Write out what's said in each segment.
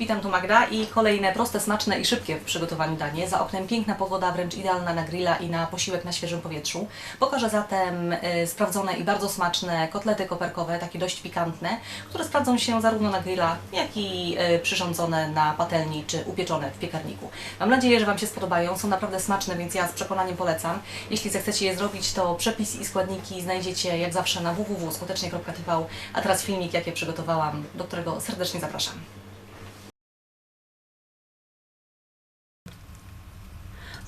Witam tu Magda i kolejne proste, smaczne i szybkie w przygotowaniu danie. Za oknem piękna pogoda, wręcz idealna na grilla i na posiłek na świeżym powietrzu. Pokażę zatem y, sprawdzone i bardzo smaczne kotlety koperkowe, takie dość pikantne, które sprawdzą się zarówno na grilla, jak i y, przyrządzone na patelni czy upieczone w piekarniku. Mam nadzieję, że Wam się spodobają. Są naprawdę smaczne, więc ja z przekonaniem polecam. Jeśli zechcecie je zrobić, to przepis i składniki znajdziecie jak zawsze na www.skutecznie.tv, a teraz filmik, jak je przygotowałam, do którego serdecznie zapraszam.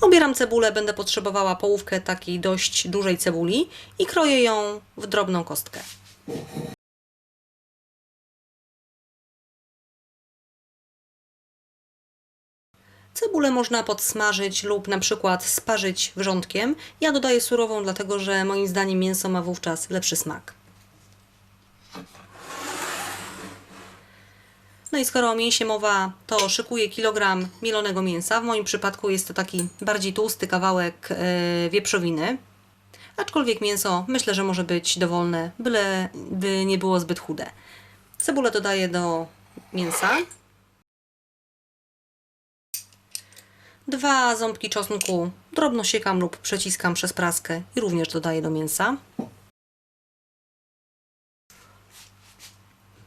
Obieram cebulę, będę potrzebowała połówkę takiej dość dużej cebuli i kroję ją w drobną kostkę. Cebulę można podsmażyć lub na przykład sparzyć wrzątkiem. Ja dodaję surową, dlatego że moim zdaniem mięso ma wówczas lepszy smak. No i skoro o mięsie mowa, to szykuję kilogram mielonego mięsa. W moim przypadku jest to taki bardziej tłusty kawałek e, wieprzowiny. Aczkolwiek mięso myślę, że może być dowolne, byle by nie było zbyt chude. Cebulę dodaję do mięsa. Dwa ząbki czosnku drobno siekam lub przeciskam przez praskę i również dodaję do mięsa.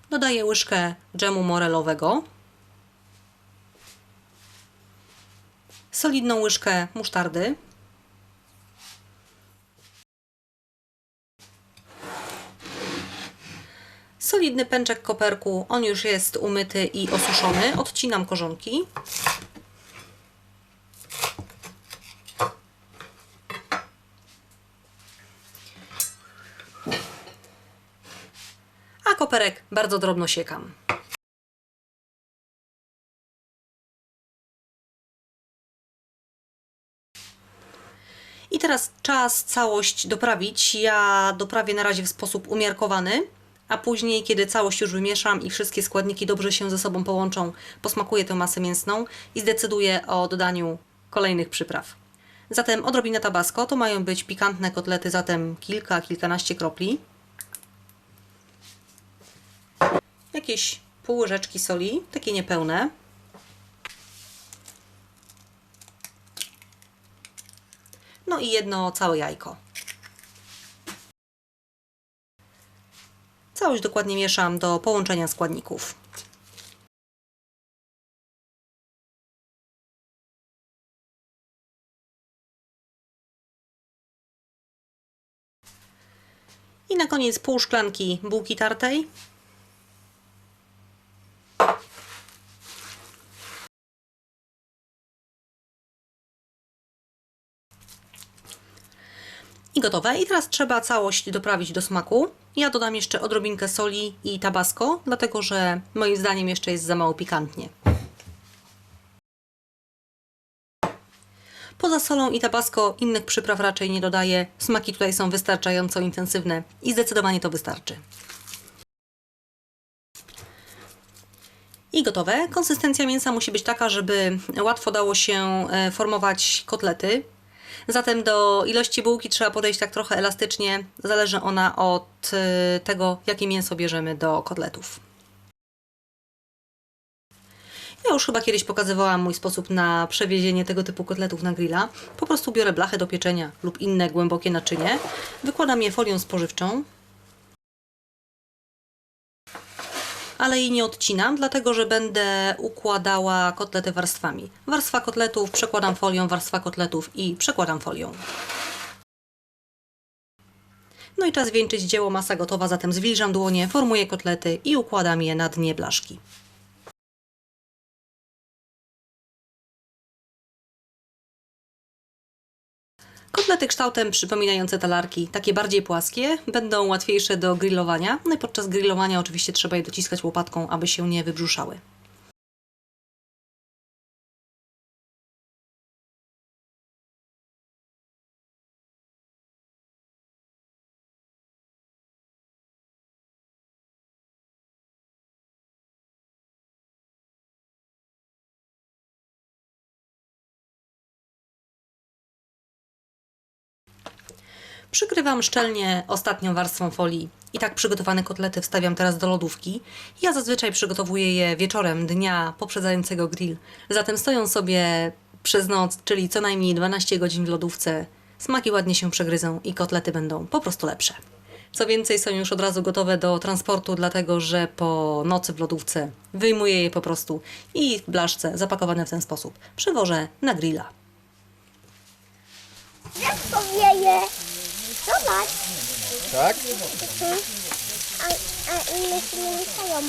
Dodaję łyżkę dżemu morelowego, solidną łyżkę musztardy, solidny pęczek koperku, on już jest umyty i osuszony, odcinam korzonki. a bardzo drobno siekam. I teraz czas całość doprawić. Ja doprawię na razie w sposób umiarkowany, a później, kiedy całość już wymieszam i wszystkie składniki dobrze się ze sobą połączą, posmakuję tę masę mięsną i zdecyduję o dodaniu kolejnych przypraw. Zatem odrobina tabasco, to mają być pikantne kotlety, zatem kilka, kilkanaście kropli. Jakieś pół łyżeczki soli, takie niepełne. No i jedno całe jajko. Całość dokładnie mieszam do połączenia składników. I na koniec pół szklanki bułki tartej, I gotowe. I teraz trzeba całość doprawić do smaku. Ja dodam jeszcze odrobinkę soli i tabasco, dlatego że moim zdaniem jeszcze jest za mało pikantnie. Poza solą i tabasco innych przypraw raczej nie dodaję. Smaki tutaj są wystarczająco intensywne i zdecydowanie to wystarczy. I gotowe. Konsystencja mięsa musi być taka, żeby łatwo dało się e, formować kotlety. Zatem do ilości bułki trzeba podejść tak trochę elastycznie. Zależy ona od y, tego, jakie mięso bierzemy do kotletów. Ja już chyba kiedyś pokazywałam mój sposób na przewiezienie tego typu kotletów na grilla. Po prostu biorę blachę do pieczenia lub inne głębokie naczynie, wykładam je folią spożywczą, ale jej nie odcinam, dlatego że będę układała kotlety warstwami. Warstwa kotletów przekładam folią, warstwa kotletów i przekładam folią. No i czas wieńczyć dzieło, masa gotowa, zatem zwilżam dłonie, formuję kotlety i układam je na dnie blaszki. Kotlety kształtem przypominające talarki, takie bardziej płaskie, będą łatwiejsze do grillowania. No i podczas grillowania oczywiście trzeba je dociskać łopatką, aby się nie wybrzuszały. Przykrywam szczelnie ostatnią warstwą folii. I tak przygotowane kotlety wstawiam teraz do lodówki. Ja zazwyczaj przygotowuję je wieczorem dnia poprzedzającego grill. Zatem stoją sobie przez noc, czyli co najmniej 12 godzin w lodówce. Smaki ładnie się przegryzą i kotlety będą po prostu lepsze. Co więcej, są już od razu gotowe do transportu, dlatego że po nocy w lodówce wyjmuję je po prostu i w blaszce zapakowane w ten sposób przewożę na grilla. Jak powieje? Tak? A, a inne się nie mieszają.